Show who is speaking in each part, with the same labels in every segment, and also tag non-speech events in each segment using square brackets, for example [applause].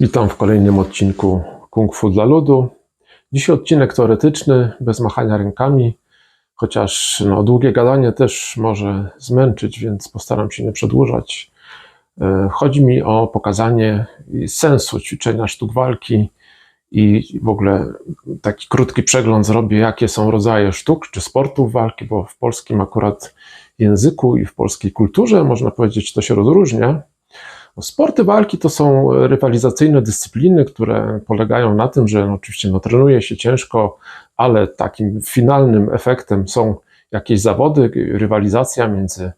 Speaker 1: Witam w kolejnym odcinku Kung Fu dla ludu. Dzisiaj odcinek teoretyczny, bez machania rękami, chociaż no, długie gadanie też może zmęczyć, więc postaram się nie przedłużać. E, Chodzi mi o pokazanie sensu ćwiczenia sztuk walki i w ogóle taki krótki przegląd zrobię, jakie są rodzaje sztuk czy sportów walki, bo w polskim akurat języku i w polskiej kulturze można powiedzieć, to się rozróżnia. No, Sporty walki to są rywalizacyjne dyscypliny, które polegają na tym, że no, oczywiście no, trenuje się ciężko, ale takim finalnym efektem są jakieś zawody, rywalizacja między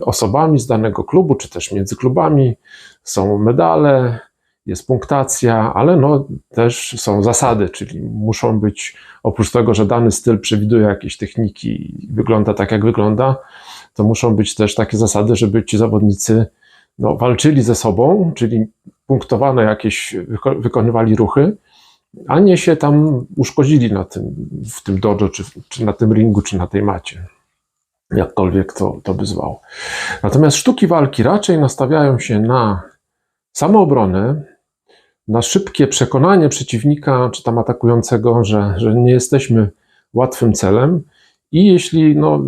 Speaker 1: osobami z danego klubu, czy też między klubami. Są medale, jest punktacja, ale no, też są zasady, czyli muszą być, oprócz tego, że dany styl przewiduje jakieś techniki i wygląda tak, jak wygląda, to muszą być też takie zasady, żeby ci zawodnicy no, walczyli ze sobą, czyli punktowane jakieś wyko- wykonywali ruchy, a nie się tam uszkodzili na tym, w tym dojo, czy, czy na tym ringu, czy na tej macie. Jakkolwiek to, to by zwał. Natomiast sztuki walki raczej nastawiają się na samoobronę, na szybkie przekonanie przeciwnika, czy tam atakującego, że, że nie jesteśmy łatwym celem. I jeśli no,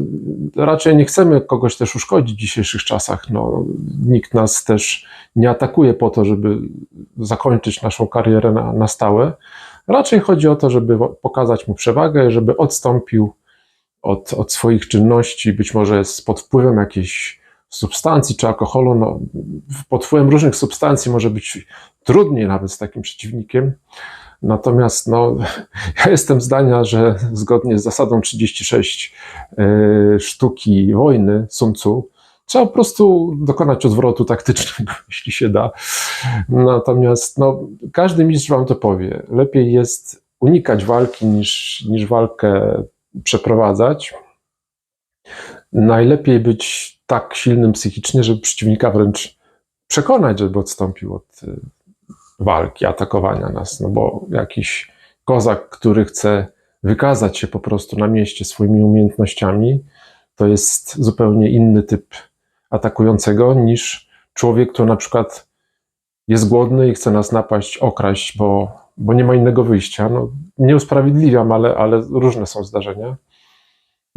Speaker 1: raczej nie chcemy kogoś też uszkodzić w dzisiejszych czasach, no, nikt nas też nie atakuje po to, żeby zakończyć naszą karierę na, na stałe. Raczej chodzi o to, żeby pokazać mu przewagę, żeby odstąpił od, od swoich czynności, być może jest pod wpływem jakiejś substancji czy alkoholu. No, pod wpływem różnych substancji może być trudniej nawet z takim przeciwnikiem. Natomiast no, [laughs] ja jestem zdania, że zgodnie z zasadą 36 y, sztuki wojny Sun Tzu, trzeba po prostu dokonać odwrotu taktycznego, [laughs] jeśli się da. Natomiast no, każdy mistrz wam to powie. Lepiej jest unikać walki niż, niż walkę przeprowadzać. Najlepiej być tak silnym psychicznie, żeby przeciwnika wręcz przekonać, żeby odstąpił od walki, atakowania nas, no bo jakiś kozak, który chce wykazać się po prostu na mieście swoimi umiejętnościami, to jest zupełnie inny typ atakującego niż człowiek, który na przykład jest głodny i chce nas napaść, okraść, bo, bo nie ma innego wyjścia. No, nie usprawiedliwiam, ale, ale różne są zdarzenia.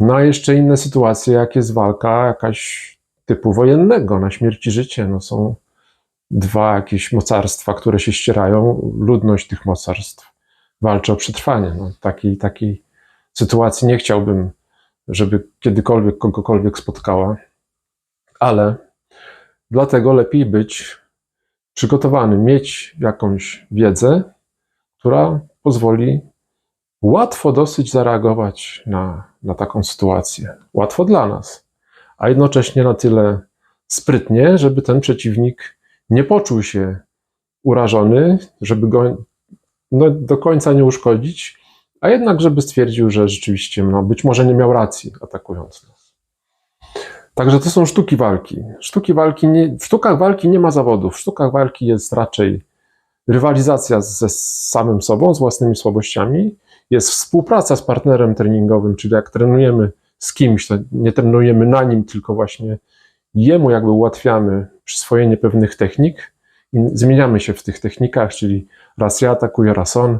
Speaker 1: No a jeszcze inne sytuacje, jak jest walka jakaś typu wojennego, na śmierć i życie, no są dwa jakieś mocarstwa, które się ścierają, ludność tych mocarstw walczy o przetrwanie. No, takiej, takiej sytuacji nie chciałbym, żeby kiedykolwiek kogokolwiek spotkała, ale dlatego lepiej być przygotowanym, mieć jakąś wiedzę, która pozwoli łatwo dosyć zareagować na, na taką sytuację. Łatwo dla nas, a jednocześnie na tyle sprytnie, żeby ten przeciwnik nie poczuł się urażony, żeby go no, do końca nie uszkodzić, a jednak, żeby stwierdził, że rzeczywiście no, być może nie miał racji atakując nas. Także to są sztuki walki. Sztuki walki nie, w sztukach walki nie ma zawodów. W sztukach walki jest raczej rywalizacja ze samym sobą, z własnymi słabościami. Jest współpraca z partnerem treningowym, czyli jak trenujemy z kimś, to nie trenujemy na nim, tylko właśnie jemu jakby ułatwiamy przyswojenie pewnych technik i zmieniamy się w tych technikach, czyli raz ja atakuję, raz on.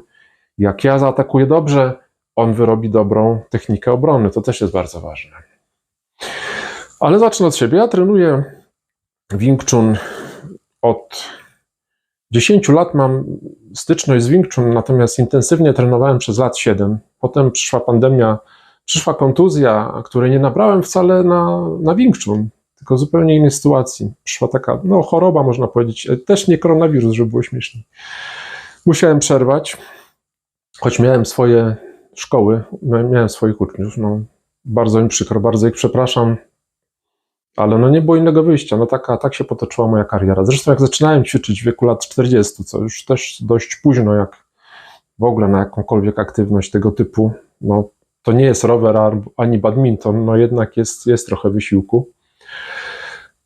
Speaker 1: Jak ja zaatakuję dobrze, on wyrobi dobrą technikę obrony. To też jest bardzo ważne. Ale zacznę od siebie. Ja trenuję Wing Chun od 10 lat mam styczność z Wing Chun, natomiast intensywnie trenowałem przez lat 7. Potem przyszła pandemia, przyszła kontuzja, której nie nabrałem wcale na, na Wing Chun, tylko zupełnie innej sytuacji. Przyszła taka, no choroba można powiedzieć, też nie koronawirus, żeby było śmiesznie. Musiałem przerwać, choć miałem swoje szkoły, miałem swoich uczniów, no bardzo mi przykro, bardzo ich przepraszam, ale no nie było innego wyjścia. No taka, tak się potoczyła moja kariera. Zresztą jak zaczynałem ćwiczyć w wieku lat 40, co już też dość późno, jak w ogóle na jakąkolwiek aktywność tego typu, no to nie jest rower ani badminton, no jednak jest, jest trochę wysiłku.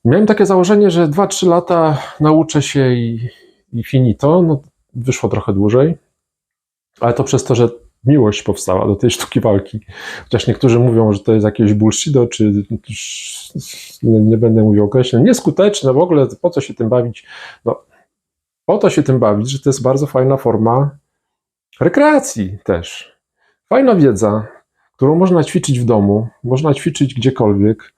Speaker 1: Miałem takie założenie, że 2-3 lata nauczę się i, i finito. No, wyszło trochę dłużej, ale to przez to, że miłość powstała do tej sztuki walki. Chociaż niektórzy mówią, że to jest jakieś bullshido, czy nie, nie będę mówił określeń, nieskuteczne w ogóle, po co się tym bawić. No, po to się tym bawić, że to jest bardzo fajna forma rekreacji też. Fajna wiedza, którą można ćwiczyć w domu, można ćwiczyć gdziekolwiek,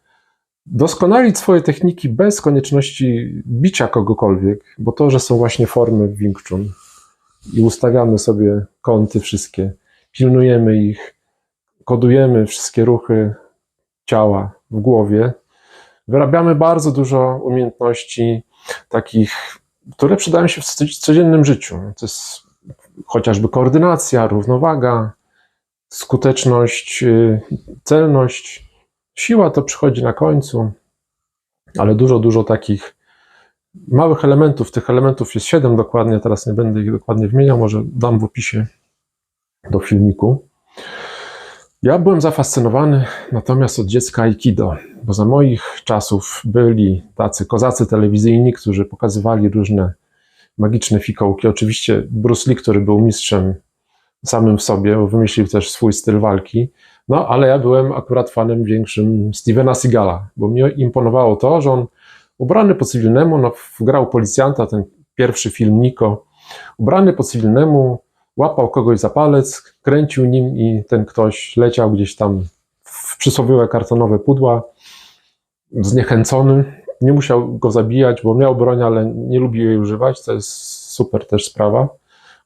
Speaker 1: doskonalić swoje techniki bez konieczności bicia kogokolwiek, bo to, że są właśnie formy w Wing Chun i ustawiamy sobie kąty wszystkie, pilnujemy ich, kodujemy wszystkie ruchy ciała w głowie, wyrabiamy bardzo dużo umiejętności takich, które przydają się w codziennym życiu. To jest chociażby koordynacja, równowaga, skuteczność, y, celność. Siła to przychodzi na końcu, ale dużo, dużo takich małych elementów. Tych elementów jest siedem dokładnie, teraz nie będę ich dokładnie wymieniał, może dam w opisie do filmiku. Ja byłem zafascynowany natomiast od dziecka Aikido, bo za moich czasów byli tacy kozacy telewizyjni, którzy pokazywali różne magiczne fikołki. Oczywiście Bruce Lee, który był mistrzem samym w sobie, wymyślił też swój styl walki. No, ale ja byłem akurat fanem większym Stevena Seagala, bo mnie imponowało to, że on ubrany po cywilnemu, no, grał policjanta, ten pierwszy film Niko, ubrany po cywilnemu, łapał kogoś za palec, kręcił nim i ten ktoś leciał gdzieś tam w przysłowiowe kartonowe pudła, zniechęcony. Nie musiał go zabijać, bo miał broń, ale nie lubił jej używać. To jest super też sprawa.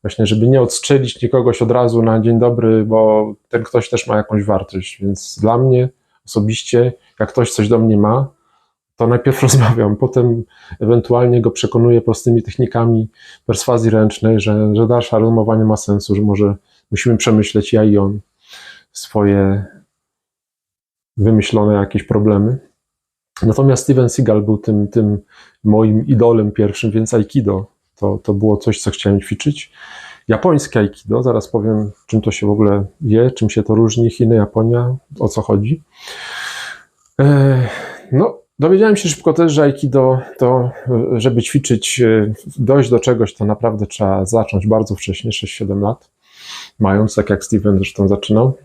Speaker 1: Właśnie, żeby nie odstrzelić nikogoś od razu na dzień dobry, bo ten ktoś też ma jakąś wartość. Więc dla mnie osobiście, jak ktoś coś do mnie ma, to najpierw [laughs] rozmawiam, potem ewentualnie go przekonuję prostymi technikami perswazji ręcznej, że, że dalsza rozmowa nie ma sensu, że może musimy przemyśleć ja i on swoje wymyślone jakieś problemy. Natomiast Steven Seagal był tym, tym moim idolem pierwszym, więc Aikido to, to było coś, co chciałem ćwiczyć. Japońskie Aikido, zaraz powiem, czym to się w ogóle je, czym się to różni, Chiny, Japonia, o co chodzi. E, no, dowiedziałem się szybko też, że Aikido to, żeby ćwiczyć, e, dojść do czegoś, to naprawdę trzeba zacząć bardzo wcześnie, 6-7 lat, mając, tak jak Steven zresztą zaczynał.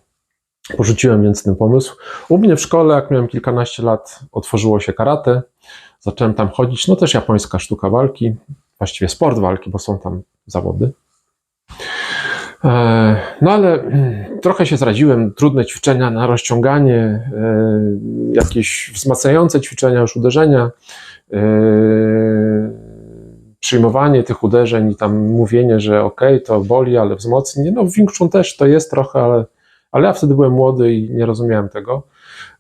Speaker 1: Porzuciłem więc ten pomysł. U mnie w szkole, jak miałem kilkanaście lat, otworzyło się karate. Zacząłem tam chodzić, no też japońska sztuka walki, właściwie sport walki, bo są tam zawody. E, no ale mm, trochę się zraziłem, trudne ćwiczenia na rozciąganie, e, jakieś wzmacniające ćwiczenia, już uderzenia, e, przyjmowanie tych uderzeń i tam mówienie, że ok, to boli, ale wzmocni. No w Wing też to jest trochę, ale, ale ja wtedy byłem młody i nie rozumiałem tego.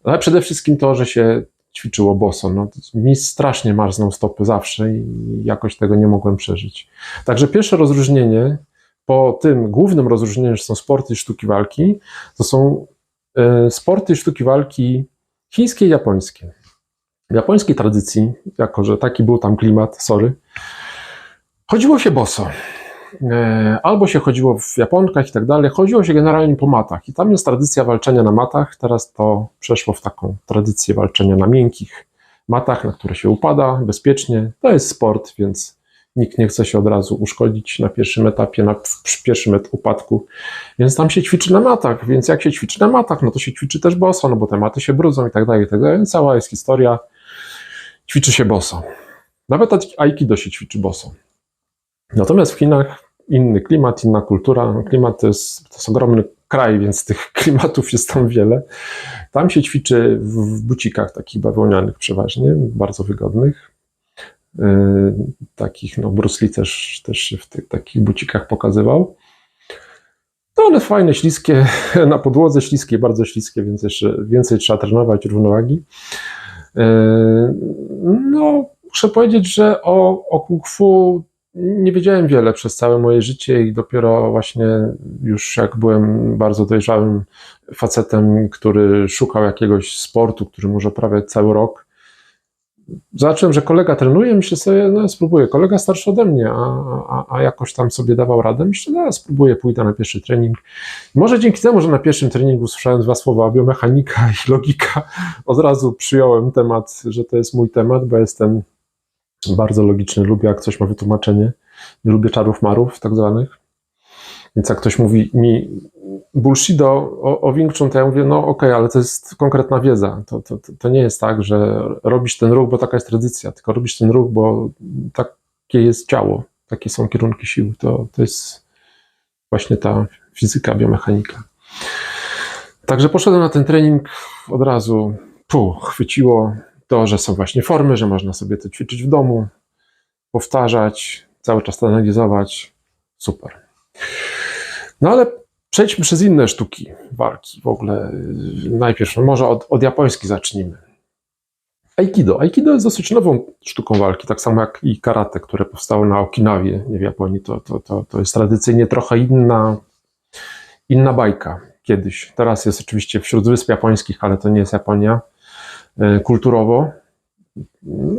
Speaker 1: Ale przede wszystkim to, że się ćwiczyło boso. No, mi strasznie marzną stopy zawsze i jakoś tego nie mogłem przeżyć. Także pierwsze rozróżnienie po tym głównym rozróżnieniu, że są sporty i sztuki walki, to są y, sporty i sztuki walki chińskie i japońskie. W japońskiej tradycji, jako że taki był tam klimat, sorry, chodziło się boso. E, albo się chodziło w japonkach i tak dalej, chodziło się generalnie po matach. I tam jest tradycja walczenia na matach, teraz to przeszło w taką tradycję walczenia na miękkich matach, na które się upada bezpiecznie. To jest sport, więc nikt nie chce się od razu uszkodzić na pierwszym etapie, na pierwszym upadku, więc tam się ćwiczy na matach, więc jak się ćwiczy na matach, no to się ćwiczy też boso, no bo te maty się brudzą i tak dalej, i tak dalej, więc cała jest historia, ćwiczy się boso. Nawet aikido się ćwiczy boso. Natomiast w Chinach inny klimat, inna kultura. Klimat to jest, to jest ogromny kraj, więc tych [laughs] klimatów jest tam wiele. Tam się ćwiczy w bucikach takich bawełnianych przeważnie, bardzo wygodnych. Yy, takich, no Bruce Lee też, też się w tych takich bucikach pokazywał. No one fajne, śliskie, [laughs] na podłodze śliskie, bardzo śliskie, więc jeszcze więcej trzeba trenować równowagi. Yy, no, muszę powiedzieć, że o, o kung fu nie wiedziałem wiele przez całe moje życie i dopiero właśnie już jak byłem bardzo dojrzałym facetem, który szukał jakiegoś sportu, który może prawie cały rok, zobaczyłem, że kolega trenuje, myślę sobie, no spróbuję, kolega starszy ode mnie, a, a, a jakoś tam sobie dawał radę, myślę, no spróbuję, pójdę na pierwszy trening. Może dzięki temu, że na pierwszym treningu słyszałem dwa słowa biomechanika i logika, od razu przyjąłem temat, że to jest mój temat, bo jestem bardzo logiczny, lubię jak coś ma wytłumaczenie. Nie lubię czarów marów tak zwanych. Więc jak ktoś mówi mi bullshit o, o Chun, to ja mówię, no okej, okay, ale to jest konkretna wiedza. To, to, to nie jest tak, że robisz ten ruch, bo taka jest tradycja, tylko robisz ten ruch, bo takie jest ciało. takie są kierunki sił. To, to jest właśnie ta fizyka, biomechanika. Także poszedłem na ten trening od razu. Puh, chwyciło to, że są właśnie formy, że można sobie to ćwiczyć w domu, powtarzać, cały czas to analizować. Super. No ale przejdźmy przez inne sztuki walki w ogóle. Najpierw, może od, od japońskich zacznijmy. Aikido. Aikido jest dosyć nową sztuką walki, tak samo jak i karate, które powstało na Okinawie, nie w Japonii. To, to, to, to jest tradycyjnie trochę inna, inna bajka kiedyś. Teraz jest oczywiście wśród wysp japońskich, ale to nie jest Japonia kulturowo.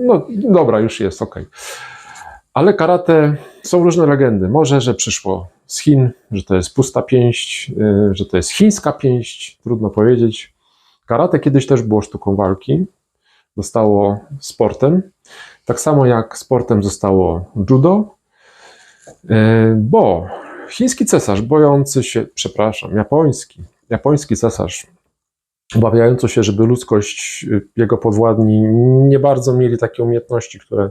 Speaker 1: No dobra, już jest, ok. Ale karate są różne legendy. Może, że przyszło z Chin, że to jest pusta pięść, e, że to jest chińska pięść, trudno powiedzieć. Karate kiedyś też było sztuką walki, zostało sportem. Tak samo jak sportem zostało judo, e, bo chiński cesarz bojący się, przepraszam, japoński, japoński cesarz obawiający się, żeby ludzkość, y, jego podwładni nie bardzo mieli takie umiejętności, które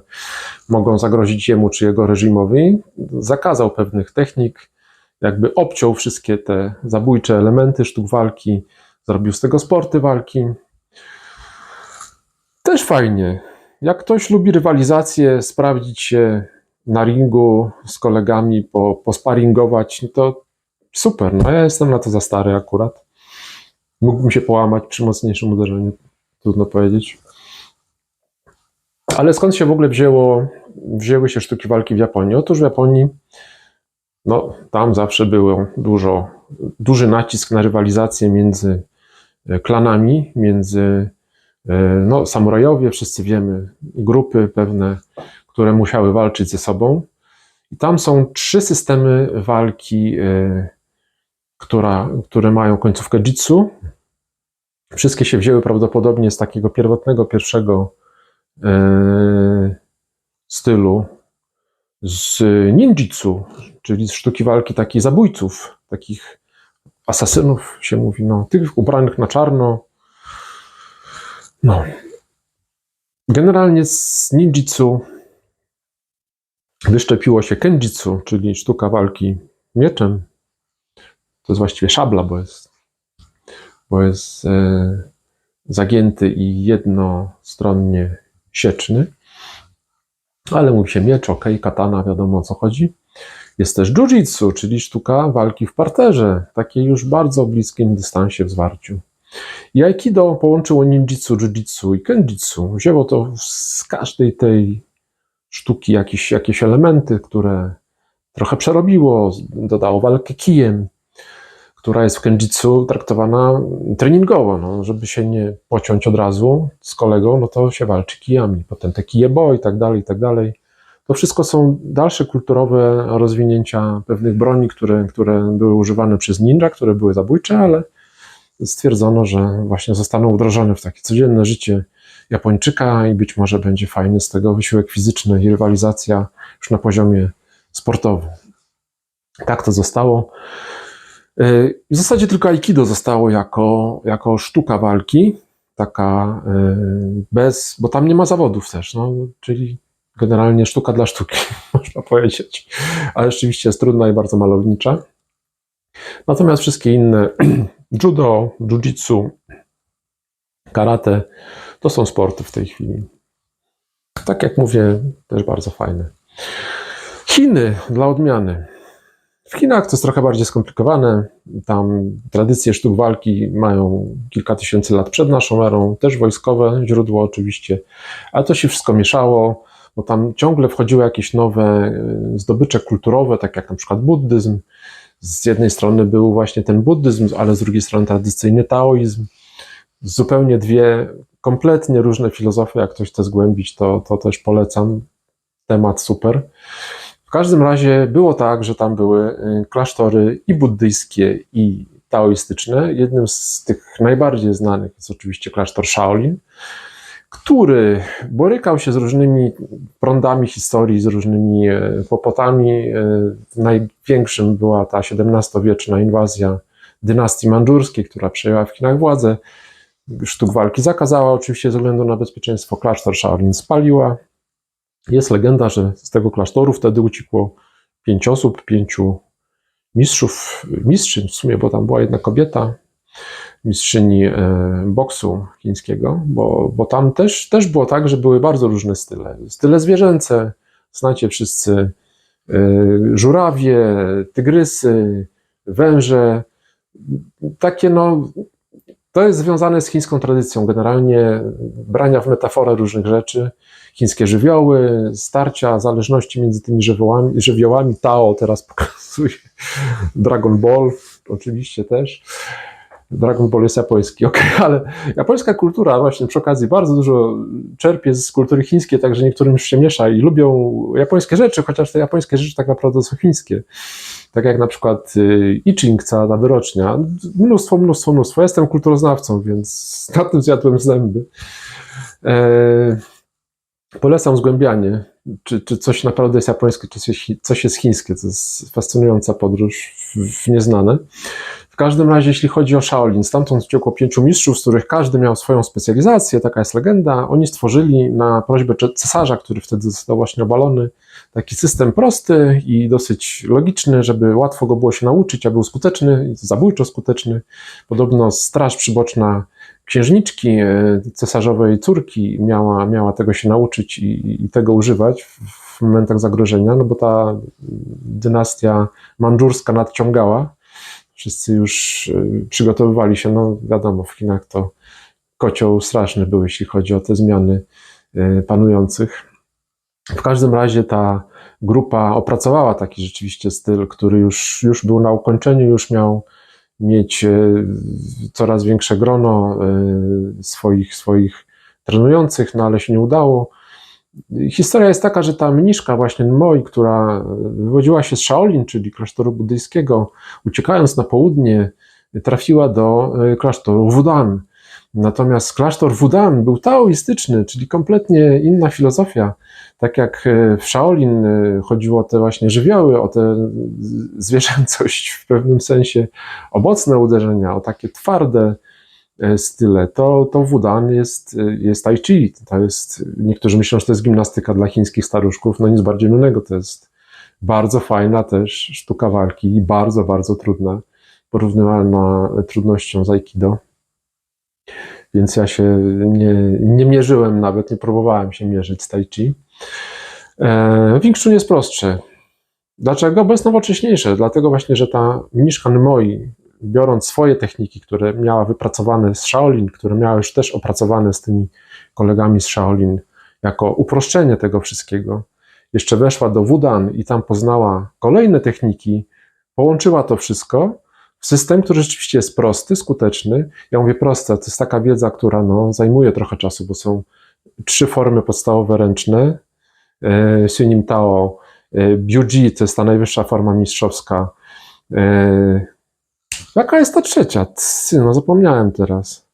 Speaker 1: mogą zagrozić jemu czy jego reżimowi, zakazał pewnych technik, jakby obciął wszystkie te zabójcze elementy sztuk walki, zrobił z tego sporty walki. Też fajnie. Jak ktoś lubi rywalizację, sprawdzić się na ringu z kolegami, po, posparingować, no to super. No ja jestem na to za stary akurat. Mógłbym się połamać przy mocniejszym uderzeniu, trudno powiedzieć. Ale skąd się w ogóle wzięło, wzięły się sztuki walki w Japonii? Otóż w Japonii, no tam zawsze było dużo, duży nacisk na rywalizację między e, klanami, między e, no, samurajowie, wszyscy wiemy, grupy pewne, które musiały walczyć ze sobą. I tam są trzy systemy walki, e, która, które mają końcówkę jitsu. Wszystkie się wzięły prawdopodobnie z takiego pierwotnego, pierwszego e, stylu, z ninjitsu, czyli z sztuki walki takich zabójców, takich asasynów się mówi, no, tych ubranych na czarno. No. Generalnie z ninjitsu wyszczepiło się kenjitsu, czyli sztuka walki mieczem. To jest właściwie szabla, bo jest, bo jest e, zagięty i jednostronnie sieczny. Ale mówi się miecz, ok, katana, wiadomo o co chodzi. Jest też jiu-jitsu, czyli sztuka walki w parterze, takiej już bardzo bliskim dystansie w zwarciu. I Aikido połączyło ninjitsu, jiu-jitsu i kenjitsu. Wzięło to z każdej tej sztuki jakieś, jakieś elementy, które trochę przerobiło, dodało walkę kijem, która jest w kenjitsu traktowana treningowo, no, żeby się nie pociąć od razu z kolegą, no to się walczy kijami, potem te kijebo i tak dalej, i tak dalej. To wszystko są dalsze kulturowe rozwinięcia pewnych broni, które, które były używane przez ninja, które były zabójcze, ale stwierdzono, że właśnie zostaną wdrożone w takie codzienne życie Japończyka i być może będzie fajny z tego wysiłek fizyczny i rywalizacja już na poziomie sportowym. Tak to zostało. Y, W zasadzie tylko Aikido zostało jako, jako sztuka walki, taka y, bez, bo tam nie ma zawodów też, no, czyli generalnie sztuka dla sztuki, [laughs] można powiedzieć, ale rzeczywiście jest trudna i bardzo malownicza. Natomiast wszystkie inne, [clears throat] judo, jiu-jitsu, karate, to są sporty w tej chwili. Tak jak mówię, też bardzo fajne. Chiny dla odmiany. W Chinach to jest trochę bardziej skomplikowane. Tam tradycje sztuk walki mają kilka tysięcy lat przed naszą erą, też wojskowe źródło oczywiście, ale to się wszystko mieszało, bo tam ciągle wchodziły jakieś nowe y, zdobycze kulturowe, tak jak na przykład buddyzm. Z jednej strony był właśnie ten buddyzm, ale z drugiej strony tradycyjny taoizm. Zupełnie dwie kompletnie różne filozofie, jak ktoś chce zgłębić, to, to też polecam. Temat super. W każdym razie było tak, że tam były y, klasztory i buddyjskie, i taoistyczne. Jednym z tych najbardziej znanych jest oczywiście klasztor Shaolin, który borykał się z różnymi prądami historii, z różnymi e, kłopotami. E, Największym była ta XVII-wieczna inwazja dynastii mandżurskiej, która przejęła w Chinach władzę. Sztuk walki zakazała oczywiście ze względu na bezpieczeństwo. Klasztor Shaolin spaliła. Jest legenda, że z tego klasztoru wtedy uciekło pięć osób, pięciu mistrzów, mistrzyn w sumie, bo tam była jedna kobieta, mistrzyni e, boksu chińskiego, bo, bo tam też, też było tak, że były bardzo różne style. Style zwierzęce, znacie wszyscy, e, żurawie, tygrysy, węże, takie no, to jest związane z chińską tradycją, generalnie brania w metaforę różnych rzeczy, chińskie żywioły, starcia, zależności między tymi żywiołami, żywiołami Tao teraz [laughs] pokazuje, Dragon Ball oczywiście też, Dragon Ball jest japoński, [laughs] ok, ale japońska kultura właśnie przy okazji bardzo dużo czerpie z kultury chińskiej, także niektórym już się miesza i lubią japońskie rzeczy, chociaż te japońskie rzeczy tak naprawdę są chińskie. Tak jak na przykład y, I Ching, cała ta wyrocznia. Mnóstwo, mnóstwo, mnóstwo. Jestem kulturoznawcą, więc [laughs] na tym zjadłem zęby. E, polecam zgłębianie, czy, czy coś naprawdę jest japońskie, czy coś, jest chińskie. To jest fascynująca podróż w nieznane. Każdym razie, jeśli chodzi o Shaolin, stamtąd uciekło pięciu mistrzów, z których każdy miał swoją specjalizację, taka jest legenda. Oni stworzyli na prośbę cesarza, który wtedy został właśnie obalony, taki system prosty i dosyć logiczny, żeby łatwo go było się nauczyć, a był skuteczny, zabójczo skuteczny. Podobno straż przyboczna księżniczki e, cesarzowej córki miała, miała tego się nauczyć i, i tego używać w, w momentach zagrożenia, no bo ta dynastia mandżurska nadciągała wszyscy już y, przygotowywali się, no wiadomo, w Chinach to kocioł straszny był, jeśli chodzi o te zmiany y, panujących. W każdym razie ta grupa opracowała taki rzeczywiście styl, który już, już był na ukończeniu, już miał mieć y, coraz większe grono swoich, swoich trenujących, no ale się nie udało. Historia jest taka, że ta mniszka właśnie Moi, która wywodziła się z Shaolin, czyli klasztoru buddyjskiego, uciekając na południe, trafiła do e, klasztoru Wudan. Natomiast klasztor Wudan był taoistyczny, czyli kompletnie inna filozofia. Tak jak e, w Shaolin e, chodziło o te właśnie żywioły, o tę zwierzęcość w pewnym sensie, o uderzenia, o takie twarde, style, to, to Wudan jest, e, jest Tai Chi. To jest, niektórzy myślą, że to jest gimnastyka dla chińskich staruszków, no nic bardziej mylnego. To jest bardzo fajna też sztuka walki i bardzo, bardzo trudna, porównywalna trudnością z Aikido. Więc ja się nie, nie mierzyłem nawet, nie próbowałem się mierzyć z Tai Chi. E, Wing Chun jest prostszy. Dlaczego? Bo jest nowocześniejsze. Dlatego właśnie, że ta mniszka Moi, biorąc swoje techniki, które miała wypracowane z Shaolin, które miała już też opracowane z tymi kolegami z Shaolin, jako uproszczenie tego wszystkiego, jeszcze weszła do Wudan i tam poznała kolejne techniki, połączyła to wszystko w system, który rzeczywiście jest prosty, skuteczny. Ja mówię proste, to jest taka wiedza, która no, zajmuje trochę czasu, bo są trzy formy podstawowe ręczne. E, Sunim Tao, e, Biuji to jest ta najwyższa forma mistrzowska, e, Jaka jest ta trzecia? no zapomniałem teraz.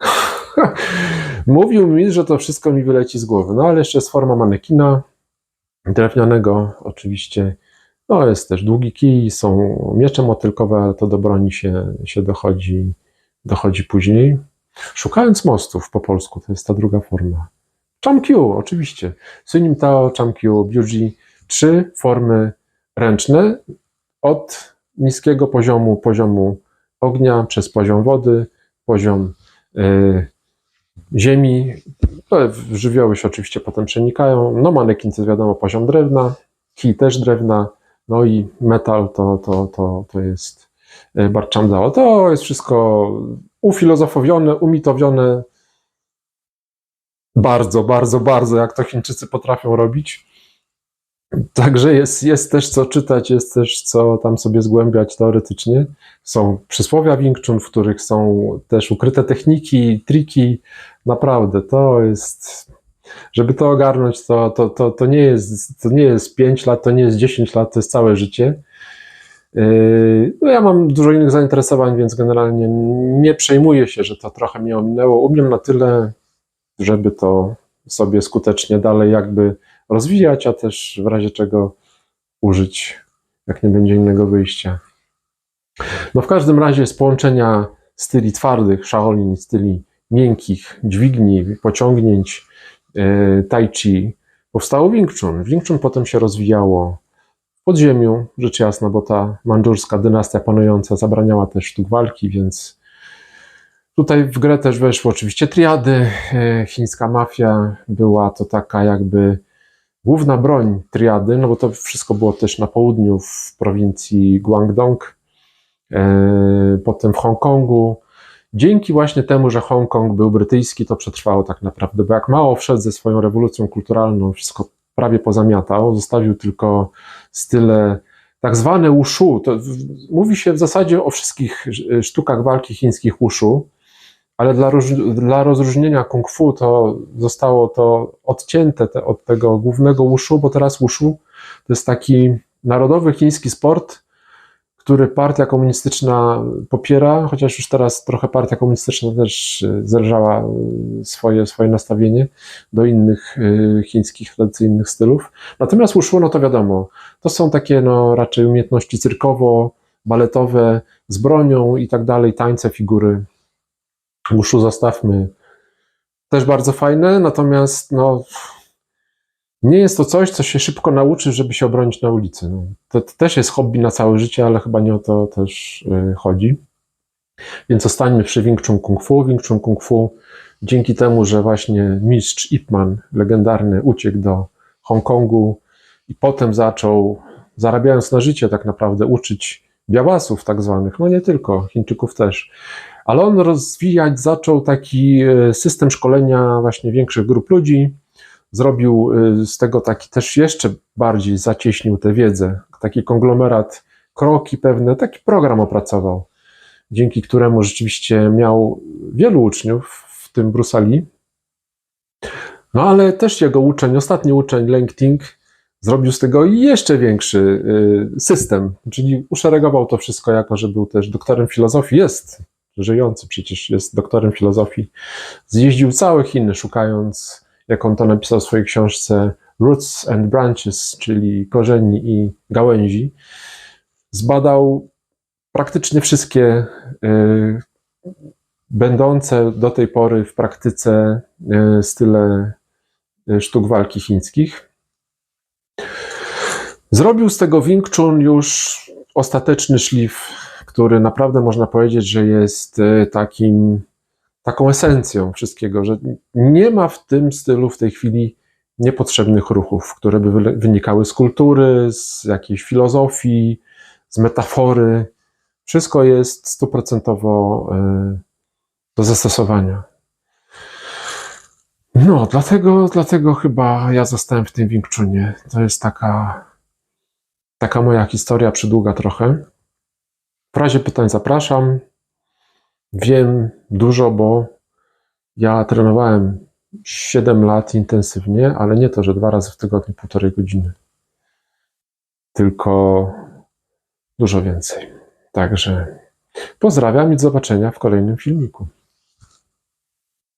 Speaker 1: [laughs] Mówił mi, że to wszystko mi wyleci z głowy. No ale jeszcze jest forma manekina drewnianego, oczywiście. No jest też długi kij, są miecze motylkowe, ale to do broni się, się dochodzi, dochodzi później. Szukając mostów po polsku, to jest ta druga forma. Chamkyu, oczywiście. Sunim Tao, Chamkyu, Byuji. Trzy formy ręczne od niskiego poziomu, poziomu ognia, przez poziom wody, poziom y, ziemi. Żywioły się oczywiście potem przenikają. No manekin to wiadomo poziom drewna, kij też drewna, no i metal to, to, to, to jest e, barczandao. To jest wszystko ufilozofowione, umitowione bardzo, bardzo, bardzo, jak to Chińczycy potrafią robić. Także jest, jest też co czytać, jest też co tam sobie zgłębiać teoretycznie. Są przysłowia Wing Chun, w których są też ukryte techniki, triki. Naprawdę, to jest. Żeby to ogarnąć, to, to, to, to, nie jest, to nie jest 5 lat, to nie jest 10 lat, to jest całe życie. Yy, no ja mam dużo innych zainteresowań, więc generalnie nie przejmuję się, że to trochę mnie ominęło. Umiem na tyle, żeby to sobie skutecznie dalej jakby rozwijać, a też w razie czego użyć, jak nie będzie innego wyjścia. No w każdym razie z połączenia styli twardych, Shaolin, styli miękkich, dźwigni, pociągnięć, e, tai chi, powstało Wing Chun. Wing Chun potem się rozwijało w podziemiu, rzecz jasna, bo ta mandżurska dynastia panująca zabraniała też sztuk walki, więc tutaj w grę też weszły oczywiście triady. E, Chińska mafia była to taka jakby główna broń triady, no bo to wszystko było też na południu w prowincji Guangdong, e, potem w Hongkongu. Dzięki właśnie temu, że Hongkong był brytyjski, to przetrwało tak naprawdę, bo jak mało wszedł ze swoją rewolucją kulturalną, wszystko prawie pozamiatał, zostawił tylko style tak zwane wushu. To mówi się w zasadzie o wszystkich sz- sztukach walki chińskich wushu, ale dla, dla rozróżnienia kung fu to zostało to odcięte te, od tego głównego wushu, bo teraz wushu to jest taki narodowy chiński sport, który partia komunistyczna popiera, chociaż już teraz trochę partia komunistyczna też y, zerżała y, swoje, swoje nastawienie do innych y, chińskich tradycyjnych stylów. Natomiast wushu, no to wiadomo, to są takie no, raczej umiejętności cyrkowo-baletowe z bronią i tak dalej, tańce, figury. Wushu zostawmy. Też bardzo fajne, natomiast no, nie jest to coś, co się szybko nauczy, żeby się obronić na ulicy. No, to, to też jest hobby na całe życie, ale chyba nie o to też y, chodzi. Więc zostańmy przy Wing Chun Kung Fu. Wing Chun Kung Fu dzięki temu, że właśnie mistrz Ip Man, legendarny, uciekł do Hongkongu i potem zaczął, zarabiając na życie tak naprawdę, uczyć białasów tak zwanych, no nie tylko, Chińczyków też. Ale on rozwijać zaczął taki e, system szkolenia właśnie większych grup ludzi, zrobił y, z tego taki też jeszcze bardziej zacieśnił tę wiedzę, taki konglomerat, kroki pewne, taki program opracował, dzięki któremu rzeczywiście miał wielu uczniów, w tym Bruce Lee. No ale też jego uczeń, ostatni uczeń, Ting, zrobił z tego jeszcze większy y, system, czyli uszeregował to wszystko jako, że był też doktorem filozofii, jest żyjący przecież, jest doktorem filozofii. Zjeździł całe Chiny, szukając jak on to napisał w swojej książce Roots and Branches, czyli korzeni i gałęzi, zbadał praktycznie wszystkie y, będące do tej pory w praktyce y, style y, sztuk walki chińskich. Zrobił z tego Wing Chun już ostateczny szlif, który naprawdę można powiedzieć, że jest y, takim taką esencją wszystkiego, że nie ma w tym stylu w tej chwili niepotrzebnych ruchów, które by wynikały z kultury, z jakiejś filozofii, z metafory. Wszystko jest stuprocentowo y, do zastosowania. No, dlatego, dlatego chyba ja zostałem w tym Wing Chunie. To jest taka, taka moja historia przydługa trochę. W razie pytań zapraszam. Wiem dużo, bo ja trenowałem 7 lat intensywnie, ale nie to, że dwa razy w tygodniu półtorej godziny. Tylko dużo więcej. Także pozdrawiam i do zobaczenia w kolejnym filmiku.